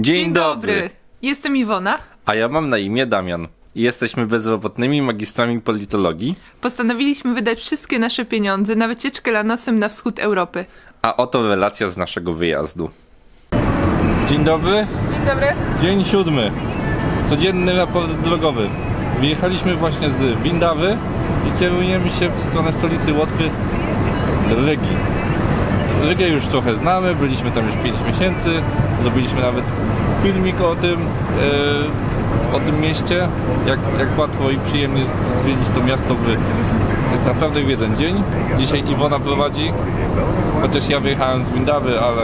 Dzień, dobry. Jestem Iwona. A ja mam na imię Damian. Jesteśmy bezrobotnymi magistrami politologii, Postanowiliśmy wydać wszystkie nasze pieniądze na wycieczkę lanosem na wschód Europy. a oto relacja z naszego wyjazdu. Dzień dobry, Dzień dobry. dzień siódmy. Codzienny raport drogowy. Wyjechaliśmy właśnie z Windawy i kierujemy się w stronę stolicy Łotwy, Rygi. Rygę już trochę znamy, byliśmy tam już 5 miesięcy, zrobiliśmy nawet filmik o tym, e, o tym mieście, jak, jak łatwo i przyjemnie zwiedzić to miasto w, tak naprawdę w jeden dzień. Dzisiaj Iwona prowadzi, chociaż ja wyjechałem z Windawy, ale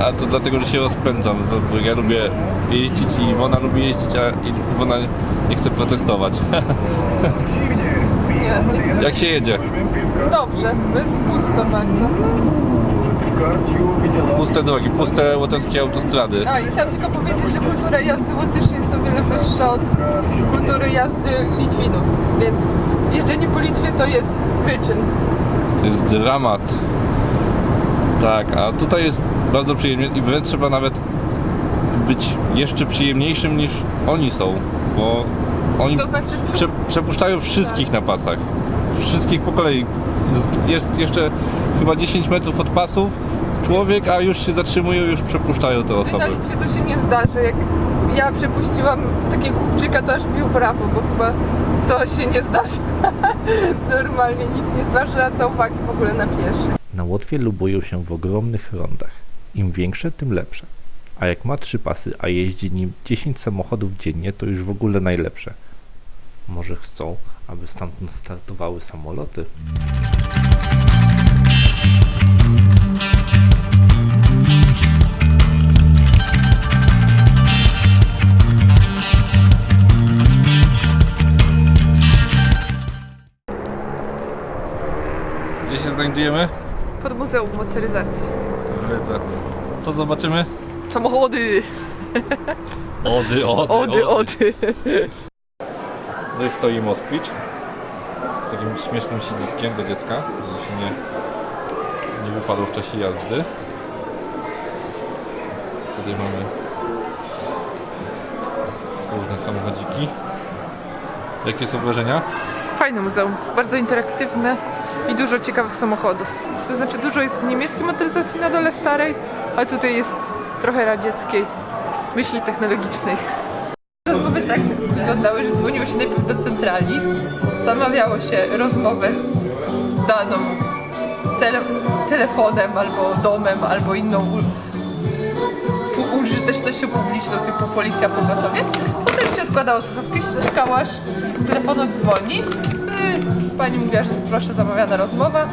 a to dlatego, że się rozpędzam, bo ja lubię jeździć i Iwona lubi jeździć, a Iwona nie chce protestować. Nie, nie chcę. jak się jedzie? Dobrze, jest pusto bardzo. Puste drogi, puste łotewskie autostrady. A i chciałam tylko powiedzieć, że kultura jazdy Łotyszy jest o wiele wyższa od kultury jazdy Litwinów, więc jeżdżenie po Litwie to jest wyczyn. To jest dramat. Tak, a tutaj jest bardzo przyjemnie i wręcz trzeba nawet być jeszcze przyjemniejszym niż oni są, bo oni To znaczy, prze, przepuszczają wszystkich na pasach. Wszystkich po kolei. Jest jeszcze chyba 10 metrów od pasów człowiek, a już się zatrzymują, już przepuszczają te na osoby. Litwie to się nie zdarzy. Jak ja przepuściłam takiego chłopczyka, to aż bił brawo, bo chyba to się nie zdarzy. Normalnie nikt nie zwraca uwagi w ogóle na pieszych. Na Łotwie lubują się w ogromnych rondach. Im większe, tym lepsze. A jak ma trzy pasy, a jeździ nim 10 samochodów dziennie, to już w ogóle najlepsze. Może chcą, aby stamtąd startowały samoloty? Znajdujemy? Pod Muzeum Motoryzacji. W Rydze. Co zobaczymy? Samochody! Ody, ody, Ody, ody. Tutaj stoi Moskwicz z takim śmiesznym siedziskiem do dziecka, żeby się nie, nie wypadło w czasie jazdy. Tutaj mamy różne samochodziki. Jakie są wrażenia? Fajne muzeum, bardzo interaktywne i dużo ciekawych samochodów. To znaczy dużo jest niemieckiej motoryzacji na dole starej, a tutaj jest trochę radzieckiej myśli technologicznej. Rozmowy tak wyglądały, że dzwoniło się najpierw do centrali, zamawiało się rozmowę zdaną tele, telefonem albo domem, albo inną użytecznością publiczną typu policja, pogotowie. Potem się odkładało słuchawki, czekało aż telefon odzwoni. Pani mówiła, że proszę zamawiana rozmowa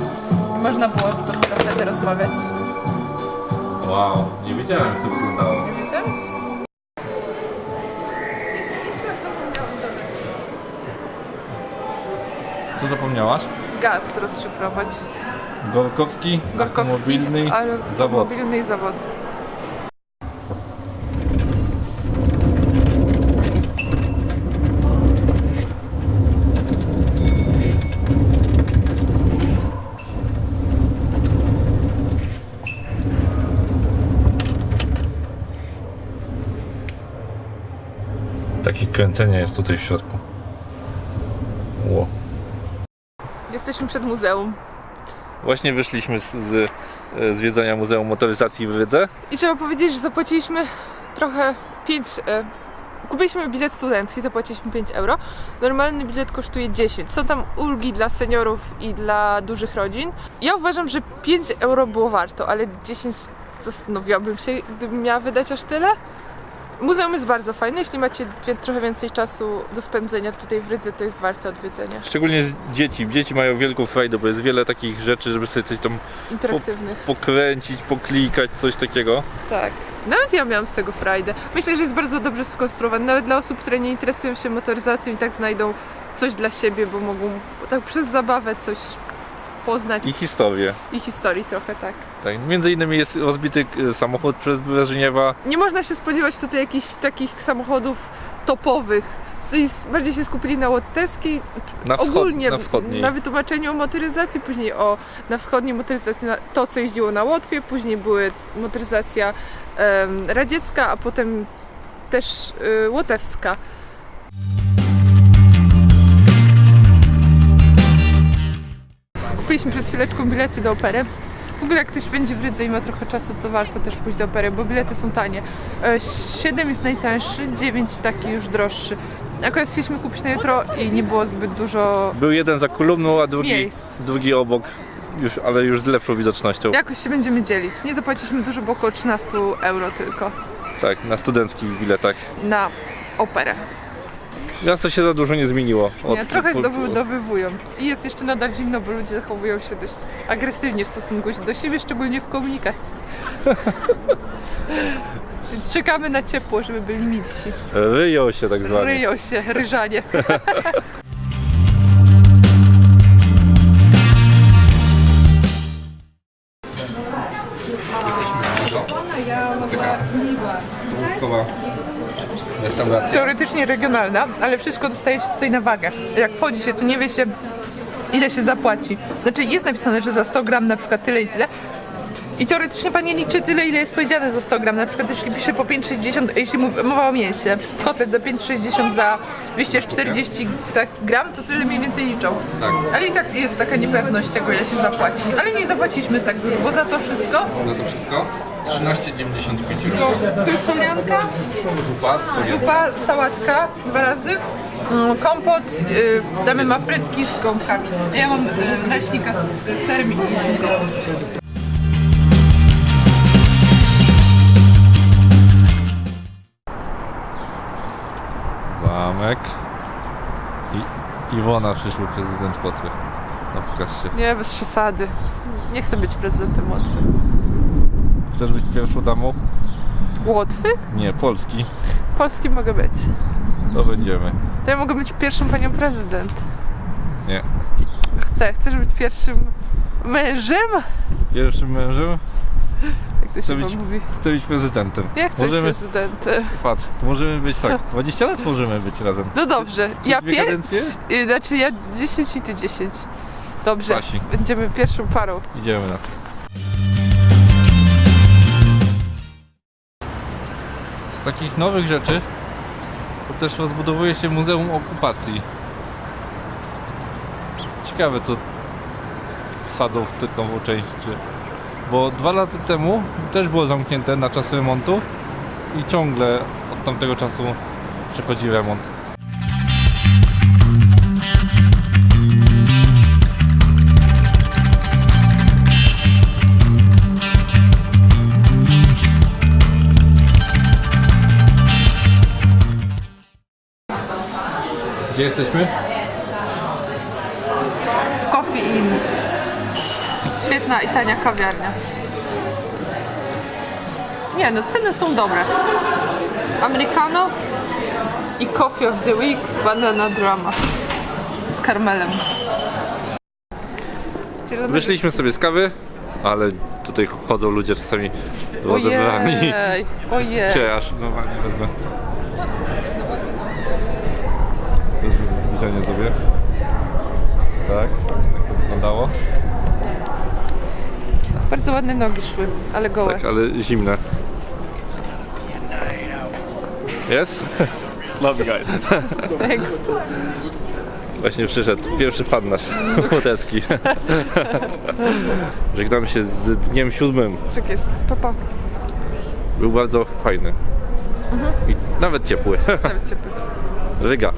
i można było dopiero wtedy rozmawiać. Wow, nie wiedziałem jak to wyglądało. Nie wiedziałeś? Jeszcze raz zapomniałam. Co zapomniałaś? Gaz rozszyfrować. Gorkowski, Gorkowski, automobilny ale zawód. automobilny zawód. Takie kręcenie jest tutaj w środku. Ło. Jesteśmy przed muzeum. Właśnie wyszliśmy z, z e, zwiedzania Muzeum Motoryzacji w Rydze. I trzeba powiedzieć, że zapłaciliśmy trochę 5. E, kupiliśmy bilet studencki, zapłaciliśmy 5 euro. Normalny bilet kosztuje 10. Są tam ulgi dla seniorów i dla dużych rodzin. Ja uważam, że 5 euro było warto, ale 10 zastanowiłabym się, gdybym miała wydać aż tyle. Muzeum jest bardzo fajne. Jeśli macie trochę więcej czasu do spędzenia tutaj w Rydze, to jest warte odwiedzenia. Szczególnie z dzieci. Dzieci mają wielką frajdę, bo jest wiele takich rzeczy, żeby sobie coś tam Interaktywnych. pokręcić, poklikać, coś takiego. Tak. Nawet ja miałam z tego frajdę. Myślę, że jest bardzo dobrze skonstruowany. Nawet dla osób, które nie interesują się motoryzacją i tak znajdą coś dla siebie, bo mogą tak przez zabawę coś poznać I historię. i historii trochę tak. Tak. Między innymi jest rozbity e, samochód przez Breżniewa. Nie można się spodziewać tutaj jakichś takich samochodów topowych bardziej się skupili na łotewskiej, Na, wschod, ogólnie na wschodniej. na wytłumaczeniu o motoryzacji, później o, na wschodniej motoryzacji, na to co jeździło na Łotwie, później były motoryzacja em, radziecka, a potem też y, łotewska. Kupiliśmy przed chwileczką bilety do opery. W ogóle jak ktoś będzie w Rydze i ma trochę czasu, to warto też pójść do opery, bo bilety są tanie. 7 jest najtańszy, 9 taki już droższy. Akurat chcieliśmy kupić na jutro i nie było zbyt dużo Był jeden za kolumną, a drugi, miejsc. drugi obok, już, ale już z lepszą widocznością. Jakoś się będziemy dzielić. Nie zapłaciliśmy dużo, bo około 13 euro tylko Tak, na studenckich biletach. na operę. Miasto się za dużo nie zmieniło. Nie, trochę dobudowywują. I jest jeszcze nadal zimno, bo ludzie zachowują się dość agresywnie w stosunku do siebie, szczególnie w komunikacji. Więc czekamy na ciepło, żeby byli milsi. Ryją się tak zwane. Ryją się, ryżanie. Stołówkowa restauracja. Teoretycznie regionalna, ale wszystko dostaje się tutaj na wagę. Jak wchodzi się, tu nie wie się ile się zapłaci. Znaczy jest napisane, że za 100 gram na przykład tyle i tyle. I teoretycznie pani liczy tyle, ile jest powiedziane za 100 gram. Na przykład jeśli pisze po 5,60, jeśli mowa o mięsie, kotlet za 5,60 za 240 tak, gram, to tyle mniej więcej liczą. Tak. Ale i tak jest taka niepewność tego, ile się zapłaci. Ale nie zapłaciliśmy tak dużo, bo za to wszystko Za to wszystko 13,95 to, to jest solianka, Zupa, zupa, sałatka dwa razy, mm, kompot, y, damy ma frytki z gąbkami. Ja mam y, naleśnika z serem i. Zamek. I Iwona, przyszły prezydent Łotwy. No pokaż się. Nie, bez przesady. Nie chcę być prezydentem Łotwy. Chcesz być pierwszą damą? Łotwy? Nie, Polski. Polski mogę być. To będziemy. To ja mogę być pierwszą panią prezydent. Nie. Chcę. Chcesz być pierwszym mężem? Pierwszym mężem? Jak to się Chcę wam być- mówi? Chcę być prezydentem. Ja chcę możemy, być prezydentem. patrz, możemy być tak. 20 lat możemy być razem. No dobrze. Ja dwie pięć, kadencje? y, znaczy ja 10 i ty 10. Dobrze. Wasi. Będziemy pierwszą parą. Idziemy na to. Takich nowych rzeczy to też rozbudowuje się Muzeum Okupacji. Ciekawe co wsadzą w tę nową część. Bo dwa lata temu też było zamknięte na czas remontu i ciągle od tamtego czasu przychodzi remont. Gdzie jesteśmy? W Coffee Inn. Świetna i tania kawiarnia. Nie no, ceny są dobre. Americano i Coffee of the Week Banana Drama z karmelem. Wyszliśmy sobie z kawy, ale tutaj chodzą ludzie czasami rozebrani. Ojej, ojej. Cię aż normalnie wezmę. Ładne nogi szły, ale gołe. Tak, ale zimne. Jest? Love you guys. Thanks. Właśnie przyszedł pierwszy fan nasz, łotewski. Żegnam się z dniem siódmym. Tak jest, papa. Był bardzo fajny. I nawet ciepły. Nawet ciepły. Ryga.